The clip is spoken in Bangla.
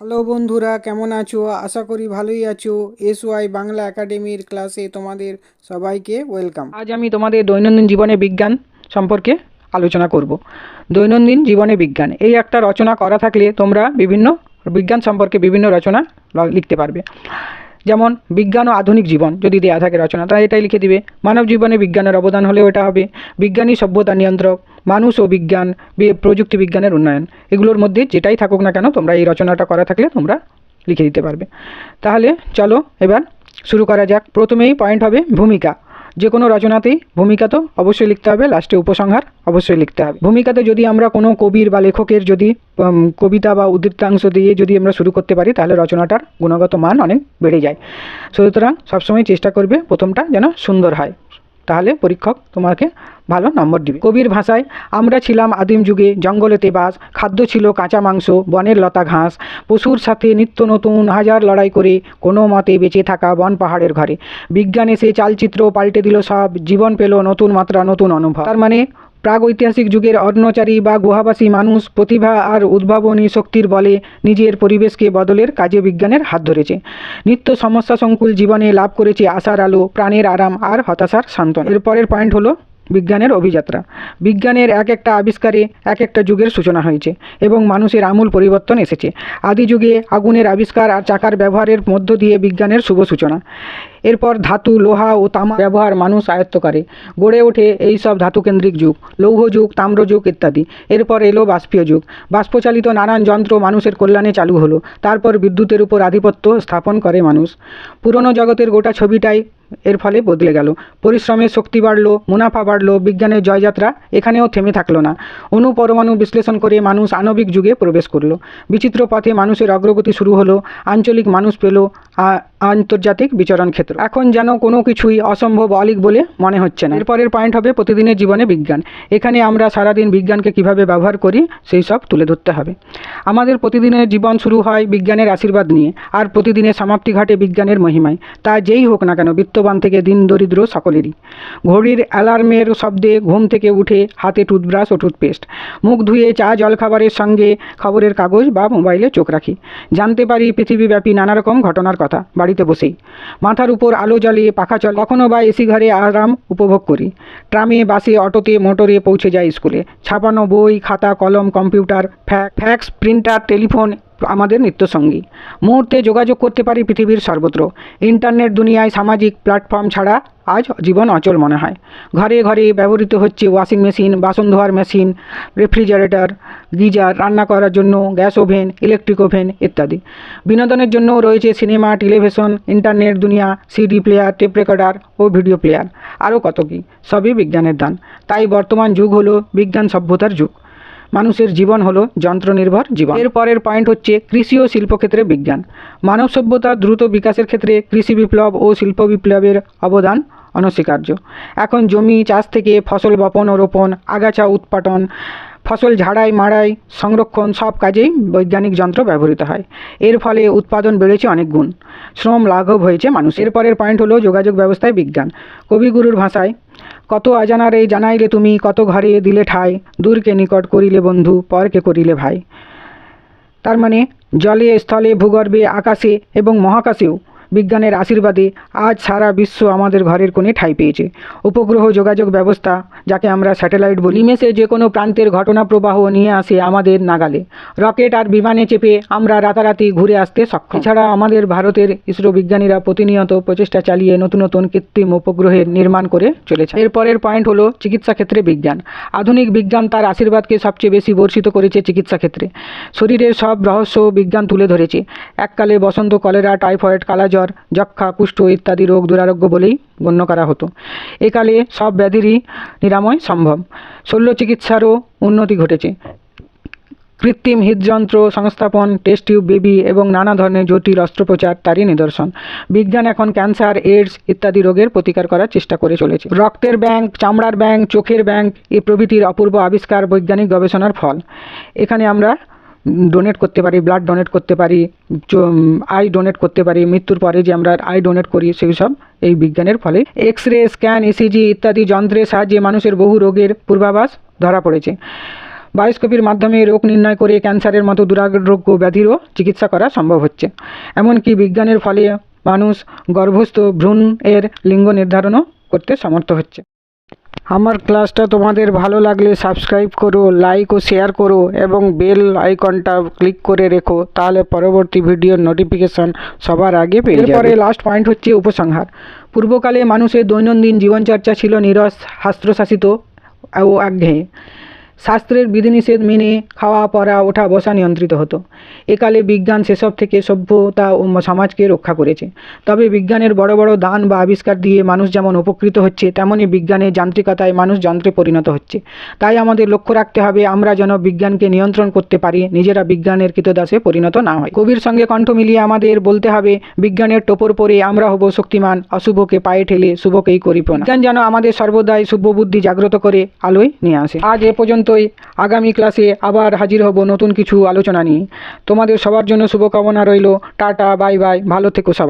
হ্যালো বন্ধুরা, কেমন আছো? আশা করি ভালোই আছো। এস ওয়াই বাংলা একাডেমির ক্লাসে তোমাদের সবাইকে ওয়েলকাম। আজ আমি তোমাদের দৈনন্দিন জীবনে বিজ্ঞান সম্পর্কে আলোচনা করব। দৈনন্দিন জীবনে বিজ্ঞান, এই একটা রচনা করা থাকলে তোমরা বিভিন্ন বিজ্ঞান সম্পর্কে বিভিন্ন রচনা লিখতে পারবে। যেমন বিজ্ঞান ও আধুনিক জীবন যদি দেয়া থাকে রচনা তাহলে এটাই লিখে দিবে। মানব জীবনে বিজ্ঞানের অবদান হলেও এটা হবে। বিজ্ঞানী, সভ্যতা নিয়ন্ত্রক, মানুষ ও বিজ্ঞান প্রযুক্তি বিজ্ঞানের উন্নয়ন। এগুলোর মধ্যে যেটাই থাকুক না কেন, তোমরা এই রচনাটা করা থাকলে তোমরা লিখে দিতে পারবে। তাহলে চলো এবার শুরু করা যাক। প্রথমেই পয়েন্ট হবে ভূমিকা। যে কোনো রচনাতেই ভূমিকা তো অবশ্যই লিখতে হবে লাস্টে উপসংহার অবশ্যই লিখতে হবে। ভূমিকাতে যদি আমরা কোনো কবির বা লেখকের যদি কবিতা বা উদ্ধৃতাংশ দিয়ে যদি আমরা শুরু করতে পারি, তাহলে রচনাটার গুণগত মান অনেক বেড়ে যায়। সুতরাং সবসময় চেষ্টা করবে প্রথমটা যেন সুন্দর হয়। তাহলে পরীক্ষক তোমাকে ভালো নম্বর দিবে। কবির ভাষায়, আমরা ছিলাম আদিম যুগে, জঙ্গলেতে বাস, খাদ্য ছিল কাঁচা মাংস, বনের লতা ঘাস, পশুর সাথে নিত্য নতুন হাজার লড়াই করে, কোনো মতে বেঁচে থাকা বন পাহাড়ের ঘরে। বিজ্ঞান এসে চালচিত্র পাল্টে দিল সব, জীবন পেল নতুন মাত্রা, নতুন অনুভব। তার মানে প্রাগৈতিহাসিক যুগের অর্ণচারী বা গুহাবাসী মানুষ প্রতিভা আর উদ্ভাবনী শক্তির বলে নিজের পরিবেশকে বদলের কাজে বিজ্ঞানের হাত ধরেছে। নিত্য সমস্যা সংকুল জীবনে লাভ করেছে আশার আলো, প্রাণের আরাম আর হতাশার সান্ত্বনা। এর পরের পয়েন্ট হলো বিজ্ঞানের অভিযাত্রা। বিজ্ঞানের এক একটা আবিষ্কারে এক একটা যুগের সূচনা হয়েছে এবং মানুষের আমূল পরিবর্তন এসেছে। আদি যুগে আগুনের আবিষ্কার আর চাকার ব্যবহারের মধ্য দিয়ে বিজ্ঞানের শুভ সূচনা। এরপর ধাতু, লোহা ও তামা ব্যবহার মানুষ আয়ত্ত করে। গড়ে ওঠে এই সব ধাতুকেন্দ্রিক যুগ, লৌহ যুগ, তাম্র যুগ ইত্যাদি। এরপর এলো বাষ্পীয় যুগ। বাষ্পচালিত নানান যন্ত্র মানুষের কল্যাণে চালু হলো। তারপর বিদ্যুতের উপর আধিপত্য স্থাপন করে মানুষ। পুরনো জগতের গোটা ছবিটাই এর ফলে বদলে গেল। পরিশ্রমের শক্তি বাড়লো, মুনাফা বাড়লো বিজ্ঞানের জয়যাত্রা এখানেও থেমে থাকল না। অণু পরমাণু বিশ্লেষণ করে মানুষ আণবিক যুগে প্রবেশ করল। বিচিত্র পথে মানুষের অগ্রগতি শুরু হলো, আঞ্চলিক মানুষ পেল আন্তর্জাতিক বিচরণ ক্ষেত্র। এখন যেন কোনো কিছুই অসম্ভব অলিক বলে মনে হচ্ছে না। এরপরের পয়েন্ট হবে প্রতিদিনের জীবনে বিজ্ঞান। এখানে আমরা সারাদিন বিজ্ঞানকে কীভাবে ব্যবহার করি, সেই সব তুলে ধরতে হবে। আমাদের প্রতিদিনের জীবন শুরু হয় বিজ্ঞানের আশীর্বাদ নিয়ে, আর প্রতিদিনের সমাপ্তি ঘটে বিজ্ঞানের মহিমায়। তা যেই হোক না কেন বিত্তবান থেকে দিন দরিদ্র সকলেরই। ঘড়ির অ্যালার্মের শব্দে ঘুম থেকে উঠে হাতে টুথব্রাশ ও টুথপেস্ট। মুখ ধুয়ে চা, জলখাবারের সঙ্গে খবরের কাগজ বা মোবাইলে চোখ রাখি। জানতে পারি পৃথিবীব্যাপী নানা রকম ঘটনার কথা, বাড়িতে বসেই। মাথার উপর আলো জ্বলিয়ে পাখা চলে। কখনো বা এসি ঘরে আরাম উপভোগ করি। ট্রামে, বাসে, অটোতে, মোটরে পৌঁছে যায় স্কুলে। ছাপানো বই, খাতা, কলম, computer, fax, fax, printer, telephone আমাদের নিত্যসঙ্গী। মুহূর্তে যোগাযোগ করতে পারি পৃথিবীর সর্বত্র। ইন্টারনেট দুনিয়ায় সামাজিক প্ল্যাটফর্ম ছাড়া আজ জীবন অচল মনে হয়। ঘরে ঘরে ব্যবহৃত হচ্ছে ওয়াশিং মেশিন, বাসন ধোয়ার মেশিন, রেফ্রিজারেটর, গিজার, রান্না করার জন্য গ্যাস ওভেন, ইলেকট্রিক ওভেন ইত্যাদি। বিনোদনের জন্য রয়েছে সিনেমা, টেলিভিশন, ইন্টারনেট দুনিয়া, সিডি প্লেয়ার, টেপ রেকর্ডার ও ভিডিও প্লেয়ার। আরও কত কী? সবই বিজ্ঞানের দান। তাই বর্তমান যুগ হলো বিজ্ঞান সভ্যতার যুগ। মানুষের জীবন হলো যন্ত্রনির্ভর জীবন। এর পরের পয়েন্ট হচ্ছে কৃষি ও শিল্পক্ষেত্রে বিজ্ঞান। মানব সভ্যতার দ্রুত বিকাশের ক্ষেত্রে কৃষি বিপ্লব ও শিল্প বিপ্লবের অবদান অনস্বীকার্য। এখন জমি, চাষ থেকে ফসল বপন ও রোপণ, আগাছা উৎপাদন ফসল ঝাড়াই, মাড়াই, সংরক্ষণ সব কাজেই বৈজ্ঞানিক যন্ত্র ব্যবহৃত হয়। এর ফলে উৎপাদন বেড়েছে অনেক গুণ। শ্রম লাঘব হয়েছে মানুষ এরপরের পয়েন্ট হলো যোগাযোগ ব্যবস্থায় বিজ্ঞান। কবিগুরুর ভাষায় কত অজানারে জানাইলে তুমি, কত ঘরে দিলে ঠাই, দূরকে নিকট করিলে বন্ধু, পরকে করিলে ভাই। তার মানে জলে, স্থলে, ভূগর্ভে, আকাশে এবং মহাকাশেও বিজ্ঞানের আশীর্বাদে আজ সারা বিশ্ব আমাদের ঘরের কোণে ঠাঁই পেয়েছে। উপগ্রহ যোগাযোগ ব্যবস্থা, যাকে আমরা স্যাটেলাইট বলি, নিমেষে যে কোনো প্রান্তের ঘটনা প্রবাহ নিয়ে আসে আমাদের নাগালে। রকেট আর বিমানে চেপে আমরা রাতারাতি ঘুরে আসতে সক্ষম। এছাড়া আমাদের ভারতের ইসরো বিজ্ঞানীরা প্রতিনিয়ত প্রচেষ্টা চালিয়ে নতুন নতুন কৃত্রিম উপগ্রহের নির্মাণ করে চলেছে এরপরের পয়েন্ট হলো চিকিৎসা ক্ষেত্রে বিজ্ঞান। আধুনিক বিজ্ঞান তার আশীর্বাদকে সবচেয়ে বেশি বর্ষিত করেছে চিকিৎসা ক্ষেত্রে। শরীরের সব রহস্য বিজ্ঞান তুলে ধরেছে। এককালে বসন্ত কলেরা, টাইফয়েড, কালাজ্বর যক্ষা কুষ্ঠ ইত্যাদি রোগ দুরারোগ্য বলেই গণ্য করা হতো। একালে সব ব্যাধিরই নিরাময় সম্ভব। শল্য চিকিৎসারও উন্নতি ঘটেছে। কৃত্রিম হৃদযন্ত্র সংস্থাপন, টেস্ট টিউব, বেবি এবং নানা ধরনের জটিল অস্ত্রোপচার তারই নিদর্শন। বিজ্ঞান এখন ক্যান্সার এইডস ইত্যাদি রোগের প্রতিকার করার চেষ্টা করে চলেছে। রক্তের ব্যাংক, চামড়ার ব্যাংক, চোখের ব্যাংক এ প্রভৃতির অপূর্ব আবিষ্কার বৈজ্ঞানিক গবেষণার ফল। এখানে আমরা ডোনেট করতে পারি ব্লাড ডোনেট করতে পারি আই ডোনেট করতে পারি, মৃত্যুর পরে যে আমরা আই ডোনেট করি, সেই সব এই বিজ্ঞানের ফলে। এক্স রে স্ক্যান ইসিজি ইত্যাদি যন্ত্রের সাহায্যে মানুষের বহু রোগের পূর্বাভাস ধরা পড়েছে। বায়োস্কোপির মাধ্যমে রোগ নির্ণয় করে ক্যান্সারের মতো দুরারোগ্য ব্যাধিরও চিকিৎসা করা সম্ভব হচ্ছে। এমনকি বিজ্ঞানের ফলে মানুষ গর্ভস্থ ভ্রূণ এর লিঙ্গ নির্ধারণও করতে সমর্থ হচ্ছে। আমার ক্লাসটা তোমাদের ভালো লাগলে সাবস্ক্রাইব করো লাইক ও শেয়ার করো এবং বেল আইকনটা ক্লিক করে রেখো, তাহলে পরবর্তী ভিডিওর নোটিফিকেশান সবার আগে পেয়ে যাবে। লাস্ট পয়েন্ট হচ্ছে উপসংহার। পূর্বকালে মানুষের দৈনন্দিন জীবনচর্চা ছিল নিরস শাস্ত্রশাসিত ও একঘেয়ে। শাস্ত্রের বিধিনিষেধ মেনে খাওয়া পরা ওঠা, বসা নিয়ন্ত্রিত হতো। একালে বিজ্ঞান সেসব থেকে সভ্যতা ও সমাজকে রক্ষা করেছে। তবে বিজ্ঞানের বড় বড় দান বা আবিষ্কার দিয়ে মানুষ যেমন উপকৃত হচ্ছে তেমনই বিজ্ঞানের যান্ত্রিকতায় মানুষ যন্ত্রে পরিণত হচ্ছে। তাই আমাদের লক্ষ্য রাখতে হবে, আমরা যেন বিজ্ঞানকে নিয়ন্ত্রণ করতে পারি, নিজেরা বিজ্ঞানের কৃতদাসে পরিণত না হয় কবির সঙ্গে কণ্ঠ মিলিয়ে আমাদের বলতে হবে, বিজ্ঞানের টোপর পরে আমরা হব শক্তিমান, অশুভকে পায়ে ঠেলে শুভকেই করি প্রণাম। বিজ্ঞান যেন আমাদের সর্বদাই শুভ বুদ্ধি জাগ্রত করে, আলোয় নিয়ে আসে। আজ এ পর্যন্তই আগামী ক্লাসে আবার হাজির হব নতুন কিছু আলোচনা নিয়ে। তোমাদের সবার জন্য শুভকামনা রইল। Tata, bye bye. ভালো থেকো সবাই।